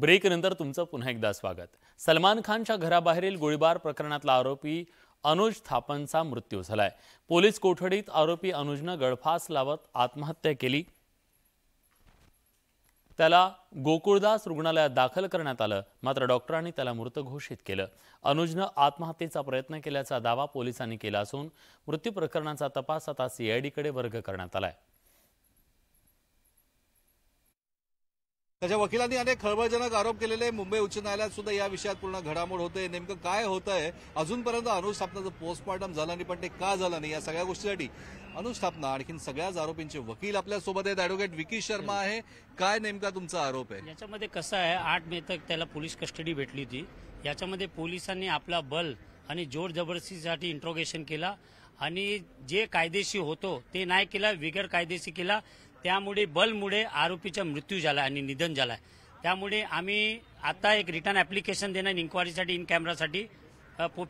ब्रेकनंतर तुमचं पुन्हा एकदा स्वागत. सलमान खानच्या घराबाहेरील गोळीबार प्रकरणातला आरोपी अनुज थापनचा मृत्यू झालाय. पोलीस कोठडीत आरोपी अनुजनं गळफास लावत आत्महत्या केली. त्याला गोकुळदास रुग्णालयात दाखल करण्यात आलं मात्र डॉक्टरांनी त्याला मृत घोषित केलं. अनुजनं आत्महत्येचा प्रयत्न केल्याचा दावा पोलिसांनी केला असून मृत्यू प्रकरणाचा तपास आता सीआयडीकडे वर्ग करण्यात आलाय. त्याच्या वकिलांनी अनेक खळबळजनक आरोप केलेले. मुंबई उच्च न्यायालयात सुद्धा या विषयात पूर्ण घडामोड होते नेमकं काय होतंय? अजूनपर्यंत अनुस्थापनाचं पोस्टमॉर्टम झालं नाही पण ते का झालं नाही या सगळ्या गोष्टीसाठी अनुस्थापना आणखीन सगळ्याच आरोपींचे वकील आपल्यासोबत आहेत. अॅडव्होकेट विकी शर्मा आहे. काय नेमका तुमचा आरोप आहे? याच्यामध्ये कसं आहे आठ मे तक त्याला पोलीस कस्टडी भेटली होती. याच्यामध्ये पोलिसांनी आपला बल आणि जोर जबरदस्तीसाठी इंट्रोगेशन केला आणि जे कायदेशीर होतो ते नाही केला बिगर कायदेशीर केला. त्यामुळे बलमुळे आरोपीचा मृत्यू झाला आणि निधन झाला त्यामुळे आम्ही आता एक रिटर्न ऍप्लिकेशन देणार इन्क्वायरीसाठी in कॅमेरासाठी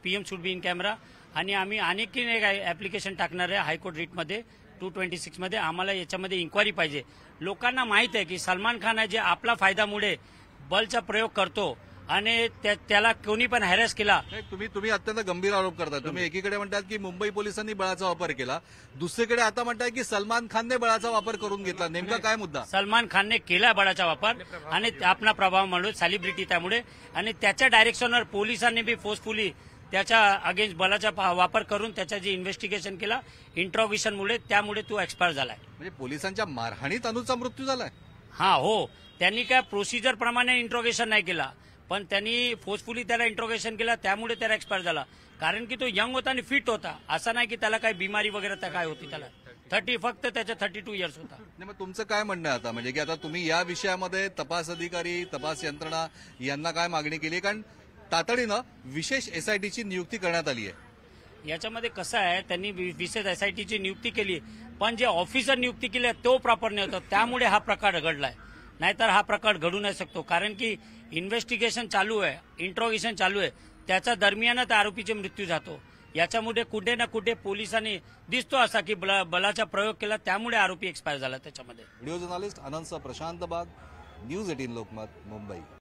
PM should be in camera आणि आम्ही आणखीन एक ऍप्लिकेशन टाकणार आहे हायकोर्ट रिटमध्ये टू ट्वेंटी सिक्समध्ये आम्हाला याच्यामध्ये इन्क्वायरी पाहिजे. लोकांना माहीत आहे की सलमान खान आहे जे आपला फायदामुळे बलचा प्रयोग करतो. आणि त्या- त्याला कोणी पण हॅरेस केला. तुम्ही तुम्ही अत्यंत गंभीर आरोप करताय. तुम्ही एकीकडे म्हणतात की मुंबई पोलिसांनी बळाचा वापर केला. दुसरीकडे आता म्हणताय की सलमान खानने बळाचा वापर करून घेतला. नेमका काय मुद्दा? सलमान खानने केला बळाचा वापर आणि आपला प्रभाव म्हणून सेलिब्रिटी त्यामुळे. आणि त्याच्या डायरेक्शनवर पोलिसांनी बी फोर्सफुली त्याच्या अगेन्स्ट बलाचा पा- वापर करून त्याच्या जे इन्व्हेस्टिगेशन केला इंट्रोगेशनमुळे त्यामुळे तो एक्सपायर झालाय. म्हणजे पोलिसांच्या मारहाणीत अनुचा मृत्यू झालाय. हा हो. त्यांनी काय प्रोसिजर प्रमाणे इंट्रोगेशन नाही केला. पण त्यांनी फोर्सफुली त्याला इंट्रोगेशन केला त्यामुळे त्याला एक्सपायर झाला. कारण की तो यंग होता आणि फिट होता. असं नाही की त्याला काही बिमारी वगैरे त्या काय होती त्याला. थर्टी फक्त त्याच्या थर्टी टू इयर्स होता. नाही मग तुमचं काय म्हणणं आता? म्हणजे की आता तुम्ही या विषयामध्ये तपास अधिकारी तपास यंत्रणा यांना काय मागणी केली? कारण तातडीनं विशेष एसआयटीची नियुक्ती करण्यात आली आहे. याच्यामध्ये कसं आहे त्यांनी विशेष एसआयटीची नियुक्ती केली. पण जे ऑफिसर नियुक्ती केली तो प्रॉपर नाही होता त्यामुळे हा प्रकार घडलाय नाहीतर हा प्रकार घडू नाही शकतो. कारण की इन्व्हेस्टिगेशन चालू आहे इंट्रोगेशन चालू आहे. त्याच्या दरम्यानच आरोपीचे मृत्यू जातो. याच्यामुळे कुठे ना कुठे पोलिसांनी दिसतो असा की बला- बलाचा प्रयोग केला त्यामुळे आरोपी एक्सपायर झाला त्याच्यामध्ये. व्हिडिओ जर्नालिस्ट अनंत प्रशांत बाग न्यूज एटीन लोकमत मुंबई.